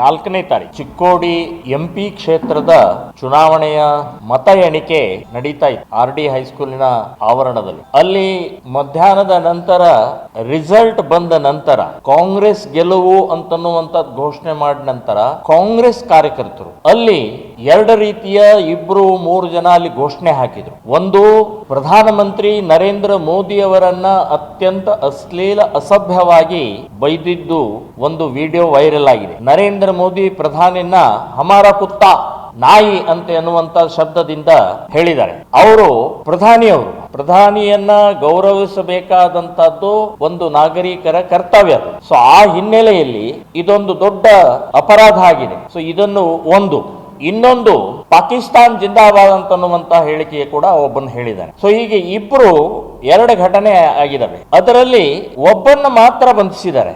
ನಾಲ್ಕನೇ ತಾರೀಕು ಚಿಕ್ಕೋಡಿ ಎಂಪಿ ಕ್ಷೇತ್ರದ ಚುನಾವಣೆಯ ಮತ ಎಣಿಕೆ ನಡೀತಾ ಇತ್ತು. ಆರ್ ಡಿ ಹೈಸ್ಕೂಲಿನ ಆವರಣದಲ್ಲಿ. ಅಲ್ಲಿ ಮಧ್ಯಾಹ್ನದ ನಂತರ ರಿಸಲ್ಟ್ ಬಂದ ನಂತರ ಕಾಂಗ್ರೆಸ್ ಗೆಲುವು ಅಂತನ್ನುವಂತ ಘೋಷಣೆ ಮಾಡಿದ ನಂತರ ಕಾಂಗ್ರೆಸ್ ಕಾರ್ಯಕರ್ತರು ಅಲ್ಲಿ ಎರಡು ರೀತಿಯ ಇಬ್ರು ಮೂರು ಜನ ಅಲ್ಲಿ ಘೋಷಣೆ ಹಾಕಿದ್ರು. ಒಂದು, ಪ್ರಧಾನಮಂತ್ರಿ ನರೇಂದ್ರ ಮೋದಿ ಅವರನ್ನ ಅತ್ಯಂತ ಅಶ್ಲೀಲ ಅಸಭ್ಯವಾಗಿ ಬೈದಿದ್ದು ಒಂದು ವಿಡಿಯೋ ವೈರಲ್ ಆಗಿದೆ. ನರೇಂದ್ರ ಮೋದಿ ಪ್ರಧಾನಿನ ಹಮಾರ ಕುತ್ತ, ನಾಯಿ ಅಂತ ಎನ್ನುವಂತ ಶಬ್ದದಿಂದ ಹೇಳಿದ್ದಾರೆ. ಅವರು ಪ್ರಧಾನಿಯವರು. ಪ್ರಧಾನಿಯನ್ನ ಗೌರವಿಸಬೇಕಾದಂತದ್ದು ಒಂದು ನಾಗರಿಕರ ಕರ್ತವ್ಯ ಸೊ ಆ ಹಿನ್ನೆಲೆಯಲ್ಲಿ ಇದೊಂದು ದೊಡ್ಡ ಅಪರಾಧ ಆಗಿದೆ. ಸೊ ಇದನ್ನು ಒಂದು ಇನ್ನೊಂದು ಪಾಕಿಸ್ತಾನ್ ಜಿಂದಾಬಾದ್ ಅಂತನ್ನುವಂತ ಹೇಳಿಕೆ ಕೂಡ ಒಬ್ಬನ್ ಹೇಳಿದ್ದಾನೆ ಸೊ ಹೀಗೆ ಇಬ್ರು ಎರಡು ಘಟನೆ ಆಗಿದ್ದಾವೆ ಅದರಲ್ಲಿ ಒಬ್ಬನ್ನ ಮಾತ್ರ ಬಂಧಿಸಿದ್ದಾರೆ.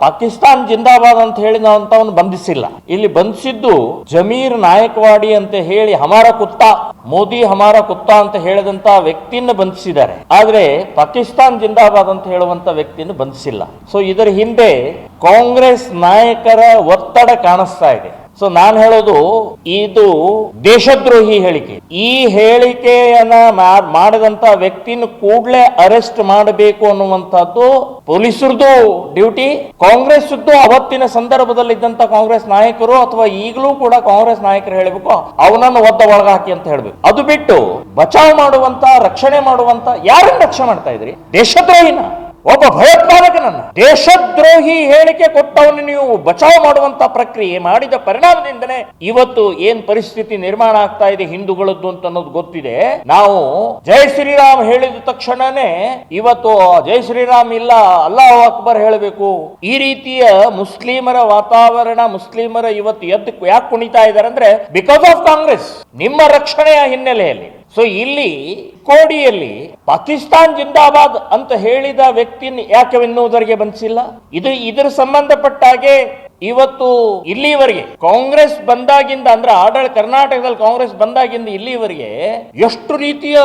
ಪಾಕಿಸ್ತಾನ್ ಜಿಂದಾಬಾದ್ ಅಂತ ಹೇಳಿ ಹೇಳಿದಂತವನು ಬಂಧಿಸಿಲ್ಲ. ಇಲ್ಲಿ ಬಂಧಿಸಿದ್ದು ಜಮೀರ್ ನಾಯಕವಾಡಿ ಅಂತ ಹೇಳಿ ಹಮಾರ ಕುತ್ತಾ, ಮೋದಿ ಹಮಾರ ಕುತ್ತಾ ಅಂತ ಹೇಳಿದಂತ ವ್ಯಕ್ತಿಯನ್ನ ಬಂಧಿಸಿದ್ದಾರೆ. ಆದ್ರೆ ಪಾಕಿಸ್ತಾನ್ ಜಿಂದಾಬಾದ್ ಅಂತ ಹೇಳುವಂತ ವ್ಯಕ್ತಿಯನ್ನು ಬಂಧಿಸಿಲ್ಲ. ಸೊ ಇದರ ಹಿಂದೆ ಕಾಂಗ್ರೆಸ್ ನಾಯಕರ ಒತ್ತಡ ಕಾಣಿಸ್ತಾ ಇದೆ. ಸೊ ನಾನು ಹೇಳೋದು, ಇದು ದೇಶದ್ರೋಹಿ ಹೇಳಿಕೆ. ಈ ಹೇಳಿಕೆಯನ್ನ ಮಾಡಿದಂತ ವ್ಯಕ್ತಿನ ಕೂಡಲೇ ಅರೆಸ್ಟ್ ಮಾಡಬೇಕು ಅನ್ನುವಂಥದ್ದು ಪೊಲೀಸರದು ಡ್ಯೂಟಿ. ಕಾಂಗ್ರೆಸ್ ಅವತ್ತಿನ ಸಂದರ್ಭದಲ್ಲಿ ಇದ್ದಂತ ಕಾಂಗ್ರೆಸ್ ನಾಯಕರು ಅಥವಾ ಈಗಲೂ ಕೂಡ ಕಾಂಗ್ರೆಸ್ ನಾಯಕರು ಹೇಳಬೇಕು, ಅವನನ್ನು ಒದ್ದ ಒಳಗ ಹಾಕಿ ಅಂತ ಹೇಳ್ಬೇಕು. ಅದು ಬಿಟ್ಟು ಬಚಾವ್ ಮಾಡುವಂತ, ರಕ್ಷಣೆ ಮಾಡುವಂತ ಯಾರನ್ನ ರಕ್ಷಣೆ ಮಾಡ್ತಾ ಇದ್ರಿ ದೇಶದ್ರೋಹಿನ. ಒಬ್ಬ ಭಯೋತ್ಪಾದಕನನ್ನ ದೇಶದ್ರೋಹಿ ಹೇಳಿಕೆ ಕೊಟ್ಟವನು ನೀವು ಬಚಾವ್ ಮಾಡುವಂತ ಪ್ರಕ್ರಿಯೆ ಮಾಡಿದ ಪರಿಣಾಮದಿಂದನೇ ಇವತ್ತು ಏನ್ ಪರಿಸ್ಥಿತಿ ನಿರ್ಮಾಣ ಆಗ್ತಾ ಇದೆ ಹಿಂದೂಗಳದ್ದು ಅಂತ ಅನ್ನೋದು ಗೊತ್ತಿದೆ. ನಾವು ಜೈ ಶ್ರೀರಾಮ್ ಹೇಳಿದ ತಕ್ಷಣನೇ ಇವತ್ತು ಜೈ ಶ್ರೀರಾಮ್ ಇಲ್ಲ, ಅಲ್ಲಾಹ್ ಅಕ್ಬರ್ ಹೇಳಬೇಕು. ಈ ರೀತಿಯ ಮುಸ್ಲಿಮರ ವಾತಾವರಣ, ಮುಸ್ಲಿಮರ ಇವತ್ತು ಎದ್ದು ಯಾಕೆ ಕುಣಿತಾ ಇದ್ದಾರೆ ಅಂದ್ರೆ ಬಿಕಾಸ್ ಆಫ್ ಕಾಂಗ್ರೆಸ್ ನಿಮ್ಮ ರಕ್ಷಣೆಯ ಹಿನ್ನೆಲೆಯಲ್ಲಿ ಸೊ ಇಲ್ಲಿ ಕೋಡಿಯಲ್ಲಿ ಪಾಕಿಸ್ತಾನ್ ಜಿಂದಾಬಾದ್ ಅಂತ ಹೇಳಿದ ವ್ಯಕ್ತಿನ ಯಾಕೆ ಬಂಧಿಸಿಲ್ಲ ಇದು ಇದರ ಸಂಬಂಧಪಟ್ಟ ಹಾಗೆ ಇವತ್ತು ಇಲ್ಲಿವರೆಗೆ ಕಾಂಗ್ರೆಸ್ ಬಂದಾಗಿಂದ ಅಂದ್ರೆ ಆಡಳಿತ ಕರ್ನಾಟಕದಲ್ಲಿ ಕಾಂಗ್ರೆಸ್ ಬಂದಾಗಿಂದ ಇಲ್ಲಿವರೆಗೆ ಎಷ್ಟು ರೀತಿಯ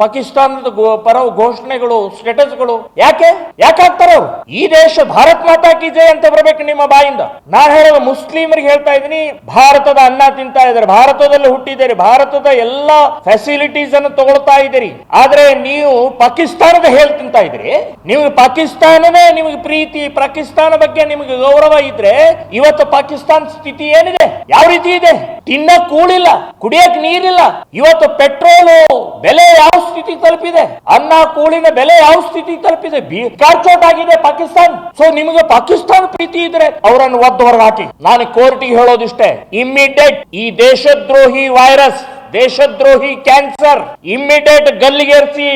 ಪಾಕಿಸ್ತಾನದ ಪರ ಘೋಷಣೆಗಳು ಸ್ಟೇಟಸ್ಗಳು ಯಾಕೆ? ಯಾಕೆ ಅವರು? ಈ ದೇಶ ಭಾರತ್ ಮಾತಾ ಜೈ ಅಂತ ಬರಬೇಕು ನಿಮ್ಮ ಬಾಯಿಂದ. ನಾನು ಹೇಳುವ ಮುಸ್ಲಿಮರಿಗೆ ಹೇಳ್ತಾ ಇದ್ದೀನಿ, ಭಾರತದ ಅನ್ನ ತಿಂತಾ ಇದ್ದಾರೆ. ಭಾರತದಲ್ಲಿ ಹುಟ್ಟಿದ್ದೀರಿ. ಭಾರತದ ಎಲ್ಲಾ ಫೆಸಿಲಿಟೀಸ್ ಅನ್ನು ತಗೊಳ್ತಾ ಇದ್ದೀರಿ. ಆದ್ರೆ ನೀವು ಪಾಕಿಸ್ತಾನದ ಹೇಳ್ ತಿಂತಾ ಇದ್ರಿ ನೀವು ಪಾಕಿಸ್ತಾನನೇ ನಿಮಗೆ ಪ್ರೀತಿ, ಪಾಕಿಸ್ತಾನ ಬಗ್ಗೆ ನಿಮಗೆ ಗೌರವ ಇದ್ರೆ ಇವತ್ತು ಪಾಕಿಸ್ತಾನ ಸ್ಥಿತಿ ಏನಿದೆ? ಯಾವ ರೀತಿ ಇದೆ? ತಿನ್ನ ಕೂಳಿಲ್ಲ, ಕುಡಿಯಕ್ ನೀರಿಲ್ಲ. ಇವತ್ತು ಪೆಟ್ರೋಲು ಬೆಲೆ ಯಾವ ಸ್ಥಿತಿ ತಲುಪಿದೆ? ಅನ್ನ, ಕೂಳಿನ ಬೆಲೆ ಯಾವ ಸ್ಥಿತಿ ತಲುಪಿದೆ? ಕಾರ್ಚೋಟ್ ಆಗಿದೆ ಪಾಕಿಸ್ತಾನ್. ಸೊ ನಿಮಗೆ ಪಾಕಿಸ್ತಾನ ಪ್ರೀತಿ ಇದ್ರೆ ಅವರನ್ನು ಒದ್ದು ಹೊರಗೆ ಹಾಕಿ ನಾನು ಕೋರ್ಟಿಗೆ ಹೇಳೋದಿಷ್ಟೇ. ಇಮ್ಮಿಡಿಯೇಟ್ ಈ ದೇಶದ್ರೋಹಿ ವೈರಸ್ ದೇಶದ್ರೋಹಿ ಕ್ಯಾನ್ಸರ್ ಇಮ್ಮಿಡಿಯೇಟ್ ಗಲ್ಲಿಗೇರಿಸಿ